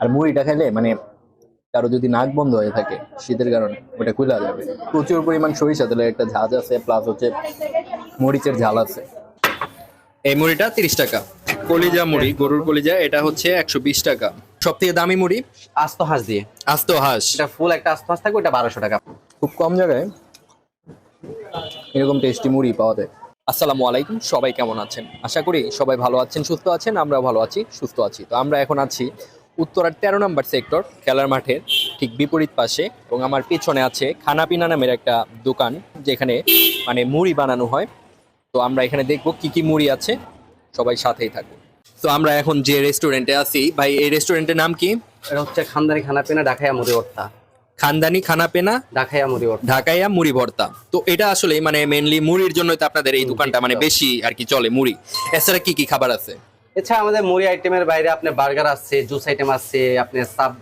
আর মুড়িটা খেলে মানে কারও যদি নাক বন্ধ হয়ে থাকে শীতের কারণে ওটা খুলে যাবে। প্রচুর পরিমাণ সরিষা তেলের একটা ঝাঁজ আছে প্লাস হচ্ছে মরিচের ঝাল আছে। এই মুড়িটা তিরিশ টাকা। কলিজা মুড়ি গরুর কলিজা এটা হচ্ছে একশো বিশ টাকা। সব থেকে দামি মুড়ি? আস্ত হাঁস দিয়ে। আস্ত হাঁস। এটা ফুল একটা আস্ত হাঁস থাকবে ওটা বারোশো টাকা। খুব কম জায়গায় এরকম টেস্টি মুড়ি পাওয়া যায়। আসসালামু আলাইকুম সবাই কেমন আছেন? আশা করি সবাই ভালো আছেন সুস্থ আছেন আমরা ভালো আছি সুস্থ আছি। তো আমরা এখন আছি উত্তরার তেরো নম্বর সেক্টর খেলার মাঠের ঠিক বিপরীত পাশে এবং আমার পিছনে আছে খানাপিনা নামের একটা দোকান যেখানে মানে মুড়ি বানানো হয়। তো আমরা এখানে দেখব কি কি মুড়ি আছে সবাই সাথেই থাকব তো আমরা এখন যে রেস্টুরেন্টে আছি ভাই এই রেস্টুরেন্টের নাম কি? এটা হচ্ছে খানদানি খানা পেনা ঢাকাইয়া মুড়ি ভর্তা। খানদানি খানাপেনা ঢাকাইয়া মুড়ি ভর্তা। ঢাকাইয়া মুড়ি ভর্তা। তো এটা আসলে মানে মেনলি মুড়ির জন্য তো আপনাদের এই দোকানটা মানে বেশি আর কি চলে মুড়ি। এছাড়া কি কি খাবার আছে? এছাড়া আমাদের মুড়ি আইটেমের বাইরে আপনার বার্গার আছে জুস আইটেম আছে আপনার সাব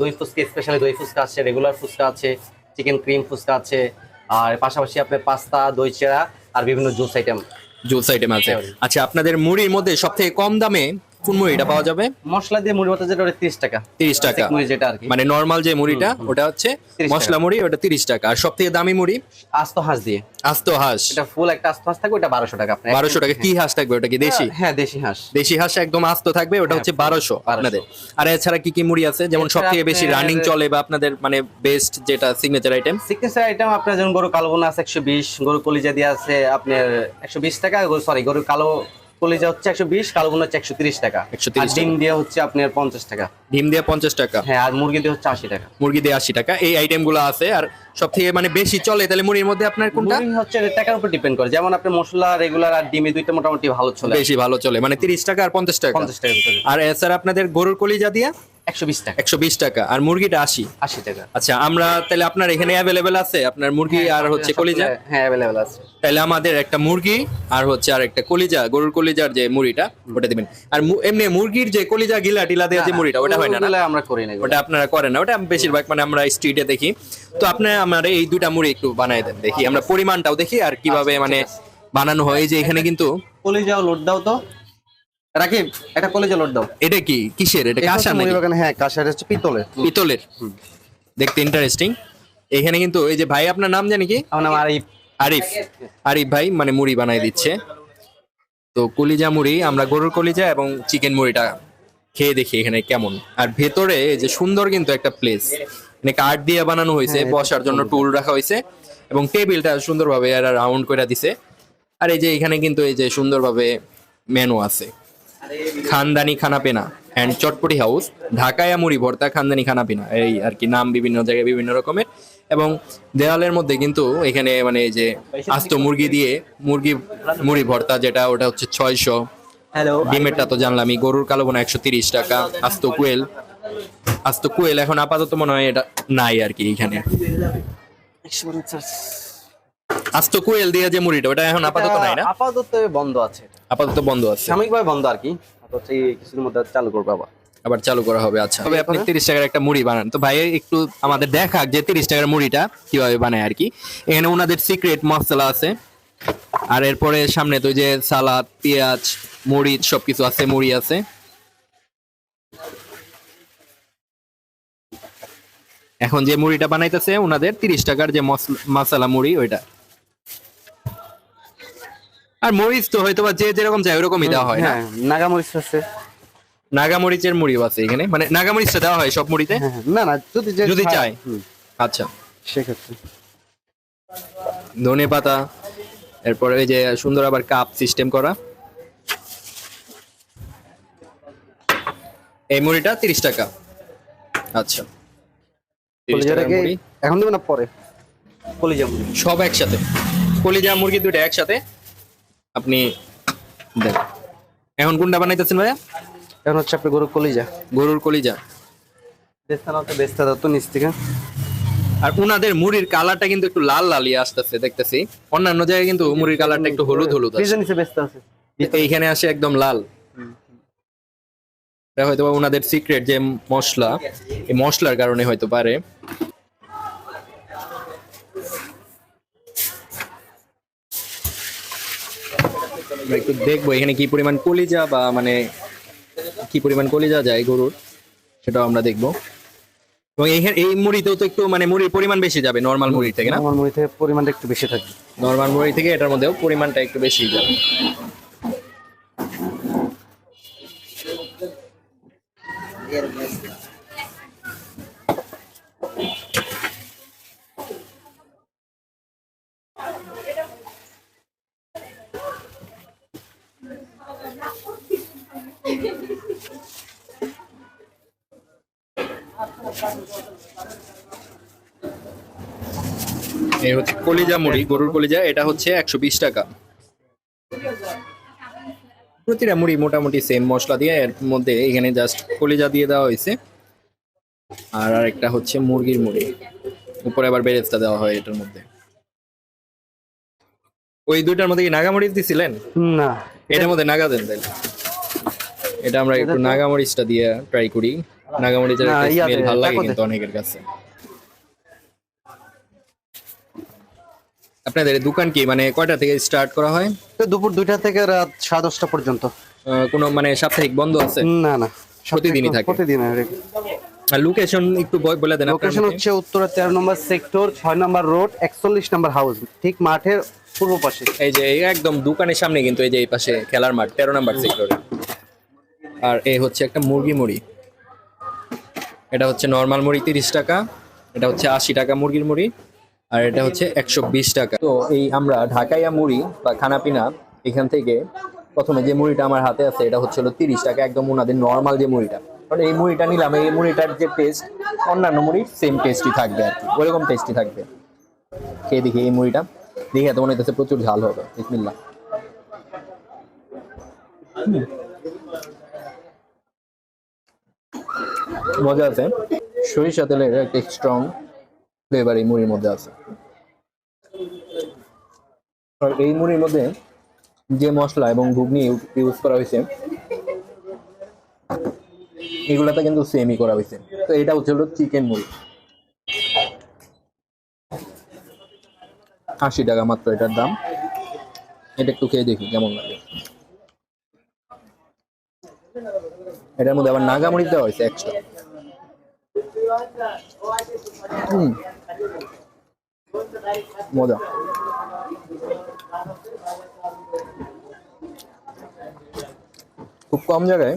দই ফুচকা স্পেশালি দই ফুচকা আছে রেগুলার ফুচকা আছে চিকেন ক্রিম ফুচকা আছে আর পাশাপাশি আপনার পাস্তা দই চেরা আর বিভিন্ন জুস আইটেম। জুস আইটেম আছে। আচ্ছা আপনাদের মুড়ির মধ্যে সব থেকে কম দামে কোন মুড়িটা পাওয়া যাবে? মশলা দিয়ে মুড়ি ভর্তা যেটা ওটা তিরিশ টাকা। তিরিশ টাকা। মুড়ি যেটা আর কি। মানে নর্মাল যে মুড়িটা ওটা হচ্ছে মশলা মুড়ি ওটা তিরিশ টাকা। আর সব থেকে দামি মুড়ি? আস্ত হাঁস দিয়ে। আস্ত হাঁস। এটা ফুল একটা আস্ত হাঁস থাকবে ওটা বারোশো টাকা আপনার। বারোশো টাকা। কি হাঁস থাকবে ওটা কি? দেশি? হ্যাঁ দেশি হাঁস। দেশি হাঁস একদম আস্ত থাকবে ওটা হচ্ছে বারোশো আপনাদের। আর এছাড়া কি কি মুড়ি আছে? যেমন সব থেকে বেশি রানিং চলে বা আপনাদের মানে বেস্ট যেটা সিগনেচার আইটেম সিগনেচার আইটেম আপনার যেমন গরু কালো আছে একশো বিশ গরু কলিজা দিয়ে আছে আপনার একশো বিশ টাকা সরি গরু কালো কলিজা হচ্ছে একশো বিশ কালো বোনা হচ্ছে একশো তিরিশ টাকা। 130 আর ডিম দিয়ে হচ্ছে আপনার পঞ্চাশ টাকা। ডিম দিয়ে পঞ্চাশ টাকা? হ্যাঁ আর মুরগি দিয়ে হচ্ছে আশি টাকা। মুরগি দিয়ে আশি টাকা। এই আইটেমগুলো আছে আর সব থেকে মানে বেশি চলে তাহলে মুড়ির মধ্যে আপনার কোনটা? হচ্ছে টাকার উপর ডিপেন্ড করে। যেমন আপনার মশলা রেগুলার আর ডিমে দুইটা মোটামুটি ভালো চলে। বেশি ভালো চলে। মানে তিরিশ টাকা আর পঞ্চাশ টাকা। পঞ্চাশ টাকা আর এছাড়া আপনাদের গরুর কলিজা দিয়ে? একশো বিশ টাকা। একশো বিশ টাকা। আর মুরগিটা আশি। আশি টাকা। আচ্ছা আমরা তাহলে আপনার এখানে অ্যাভেলেবেল আছে? আপনার মুরগি আর হচ্ছে কলিজা? হ্যাঁ অ্যাভেলেবেল আছে। তাহলে আমাদের একটা মুরগি আর হচ্ছে আর একটা কলিজা গরুর কলিজার যে মুড়িটা ওটা দিবেন। আর এমনি মুরগির যে কলিজা গিলা টিলা দেওয়া যে মুড়িটা ওটা হয় না না? আমরা করি না ওটা আপনারা করেন না। ওটা বেশিরভাগ মানে আমরা স্ট্রিটে দেখি। তো আপনার আমার এই দুইটা মুড়ি একটু বানাই দেন দেখি। আমরা পরিমাণটাও দেখি আর কীভাবে মানে বানানো হয়। এই যে এখানে কিন্তু কলিজাও লোড দাও তো। রাকিব একটা কলিজা লোড দাও। এটা কি? কিসের? এটা কাঁসা নাকি? মুড়ি হ্যাঁ কাঁসার হচ্ছে পিতলের। পিতলের দেখতে ইন্টারেস্টিং এখানে কিন্তু এই যে ভাই আপনার নাম জানি কি? আমার নাম আরিফ। আরিফ। আরিফ ভাই মানে মুড়ি বানাই দিচ্ছে। তো কলিজা মুড়ি আমরা গরুর কলিজা এবং চিকেন মুড়িটা খেয়ে দেখি এখানে কেমন। আর ভেতরে এই যে সুন্দর কিন্তু একটা প্লেস মানে কাঠ দিয়ে বানানো হয়েছে বসার জন্য টুল রাখা হয়েছে। এবং টেবিলটা সুন্দরভাবে এরা রাউন্ড করে দিছে। আর এই যে এখানে কিন্তু এই যে সুন্দরভাবে মেনু আছে। খানদানি খানাপেনা অ্যান্ড চটপটি হাউস ঢাকায়া মুড়ি ভর্তা খানদানি খানাপিনা এই আর কি নাম বিভিন্ন জায়গায় বিভিন্ন রকমের। এবং দেওয়ালের মধ্যে কিন্তু এখানে মানে যে আস্ত মুরগি দিয়ে মুরগি মুড়ি ভর্তা যেটা ওটা হচ্ছে ছয়শো। হ্যালো ডিমেরটা তো জানলামই গরুর কালো বোনা একশো তিরিশ টাকা আস্ত কুয়েল। আস্ত কুয়েল এখন আপাতত মনে হয় এটা নাই আর কি এখানে। আস্ত কুয়েল দিয়ে যে মুড়িটা ওটা এখন আপাতত নাই না? আপাতত বন্ধ আছে আপাতত বন্ধ আছে। সাময়িকভাবে বন্ধ আর কি। কিছুদিনের মধ্যে চালু করব আবার। আবার চালু করা হবে আচ্ছা। তবে আপনি তিরিশ টাকার একটা মুড়ি বানান। তো ভাই একটু আমাদের দেখাক যে তিরিশ টাকার মুড়িটা কীভাবে বানায় আর কি। এখানে ওনাদের সিক্রেট মশলা আছে। আর এরপরে সামনে তো ওই যে সালাদ পেঁয়াজ মরিচ সবকিছু আছে মুড়ি আছে। এখন যে মুড়িটা বানাইতেছে ওনাদের তিরিশ টাকার যে মশলা- মশলা মুড়ি ওইটা। আর মরিচ তো হয়তো বা যে যেরকম চাই ওরকমই দেওয়া হয় না? হ্যাঁ নাগামরিচ আছে। নাগামরিচের মুড়িও আছে এখানে। মানে নাগামরিচটা দেওয়া হয় সব মুড়িতে? হ্যাঁ, হ্যাঁ। না না যদি যে যদি চায়। হুম, আচ্ছা। সেক্ষেত্রে। ধনে পাতা এরপরে ওই যে সুন্দর আবার কাপ সিস্টেম করা। এই মুড়িটা তিরিশ টাকা। আচ্ছা। 30 টাকার কলিজাটাকে মুড়ি। এখন দেবে না পরে? কলিজা মুড়ি। সব একসাথে। কলিজা মুরগি দুটো একসাথে। আপনি দেখ এখন কোনটা বানাইতেছেন ভাইয়া? এখন হচ্ছে আপনি গরুর কলিজা। গরুর কলিজা। বেস্তা না বেস্তা দাও তো নিচ থেকে। আর উনাদের মুড়ির কালারটা কিন্তু একটু লাল লালই আসতেছে দেখতেছি। অন্যান্য জায়গায় কিন্তু মুড়ির কালারটা একটু হলুদ হলুদ আছে ফ্রিজের বেস্তা আছে। এইখানে আসে একদম লাল। এটা হয়তো বা ওনাদের সিক্রেট যে মশলা এই মশলার কারণে হয়তো পারে। আমরা একটু দেখব এখানে কি পরিমাণ কলিজা বা মানে কি পরিমাণ কলিজা যায় গরুর সেটাও আমরা দেখব। এবং এখানে এই মুড়িতেও তো একটু মানে মুড়ির পরিমাণ বেশি যাবে নর্মাল মুড়ি থেকে না? আমার মুড়িতে পরিমাণটা একটু বেশি থাকবে নর্মাল মুড়ি থেকে এটার মধ্যেও পরিমাণটা একটু বেশি যাবে। এই হচ্ছে কলিজা মুড়ি গরুর কলিজা এটা হচ্ছে একশো বিশ টাকা। প্রতিটা মুড়ি মোটামুটি সেম মশলা দিয়ে এর মধ্যে এখানে জাস্ট কলিজা দিয়ে দেওয়া হয়েছে। আর আরেকটা হচ্ছে মুরগির মুড়ি। উপরে আবার বেরেস্তা দেওয়া হয় এটার মধ্যে। ওই দুইটার মধ্যে কি নাগামরিচ দিছিলেন? না। এটার মধ্যে নাগা দেন তাহলে। এটা আমরা একটু নাগামরিচটা দিয়ে ট্রাই করি। নাগামরিচের না, একটা ইয়াতে, স্মেল ভালো লাগে কিন্তু অনেকের কাছে। আপনাদের দোকান কি মানে কয়টা থেকে স্টার্ট করা হয়? তো দুপুর দুইটা থেকে রাত সাড়ে দশটা পর্যন্ত। কোনো মানে সাপ্তাহিক বন্ধ আছে? না না। প্রতিদিনই থাকে? প্রতিদিন লোকেশন একটু বলে দেন লোকেশন হচ্ছে উত্তরা তেরো নম্বর সেক্টর ছয় নম্বর রোড একচল্লিশ নম্বর হাউস ঠিক মাঠের পূর্ব পাশে। এই যে একদম দোকানের সামনে কিন্তু এই যে এই পাশে খেলার মাঠ তেরো নাম্বার সেক্টরে আর এই হচ্ছে একটা মুরগি মুড়ি। এটা হচ্ছে নর্মাল মুড়ি তিরিশ টাকা। এটা হচ্ছে আশি টাকা মুরগির মুড়ি। আর এটা হচ্ছে একশো বিশ টাকা। তো এই আমরা ঢাকাইয়া মুড়ি বা খানাপিনা এখান থেকে প্রথমে যে মুড়িটা আমার হাতে আছে, এটা হচ্ছে হলো তিরিশ টাকা, একদম ওনাদের নর্মাল যে মুড়িটা। মানে এই মুড়িটা নিলাম, এই মুড়িটার যে টেস্ট অন্যান্য মুড়ির সেম টেস্টই থাকবে আর কি ওরকম টেস্টই থাকবে। খেয়ে দেখি এই মুড়িটা, দেখে তো মনে হচ্ছে প্রচুর ঝাল হবে, বিসমিল্লাহ। হুম। মজা আছে। সরিষা তেলের একটা স্ট্রং ফ্লেভার এই মুড়ির মধ্যে আছে। আর এই মুড়ির মধ্যে যে মশলা এবং ঘুগনি ইউজ করা হয়েছে, এগুলাতে কিন্তু সেমই করা হয়েছে। তো এটা হচ্ছে হলো চিকেন মুড়ি। আশি টাকা মাত্র এটার দাম। এটা একটু খেয়ে দেখি কেমন লাগে। এটার মধ্যে আবার নাগামরিচ দেওয়া হয়েছে এক্সট্রা হুম মজা খুব কম জায়গায়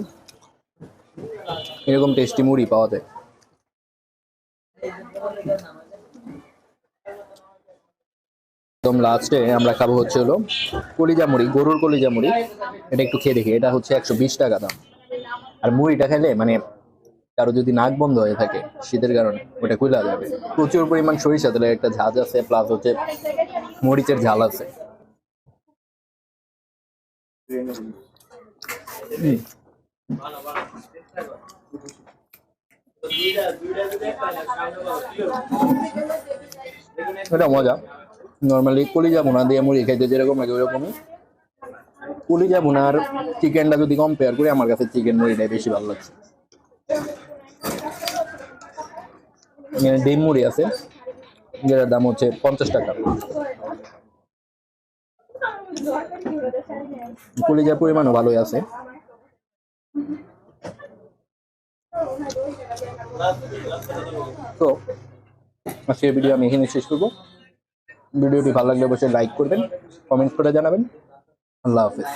এরকম টেস্টি মুড়ি পাওয়া যায়। একদম লাস্টে আমরা খাব হচ্ছে হলো কলিজা মুড়ি, গরুর কলিজা মুড়ি। এটা একটু খেয়ে দেখি, এটা হচ্ছে একশো বিশ টাকা দাম। আর মুড়িটা খেলে মানে কারও যদি নাক বন্ধ হয়ে থাকে শীতের কারণে ওটা খুলে যাবে। প্রচুর পরিমাণ সরিষা তেলের একটা ঝাঁজ আছে প্লাস হচ্ছে মরিচের ঝাল আছে। এটা মজা। নর্মালি কলিজা বোনা দিয়ে মুড়ি খাইতে যেরকম লাগে ওরকমই কলিজা বোনা আর চিকেনটা যদি কম্পেয়ার করি আমার কাছে চিকেন মুড়িটাই বেশি ভালো লাগছে। এখানে ডিম মুড়ি আছে। যেটার দাম হচ্ছে পঞ্চাশ টাকা। কলিজার পরিমাণও ভালোই আছে। তো, আজকের ভিডিও আমি এখানে শেষ করব। ভিডিওটি ভালো লাগলে অবশ্যই লাইক করবেন কমেন্ট করে জানাবেন। আল্লাহ হাফেজ।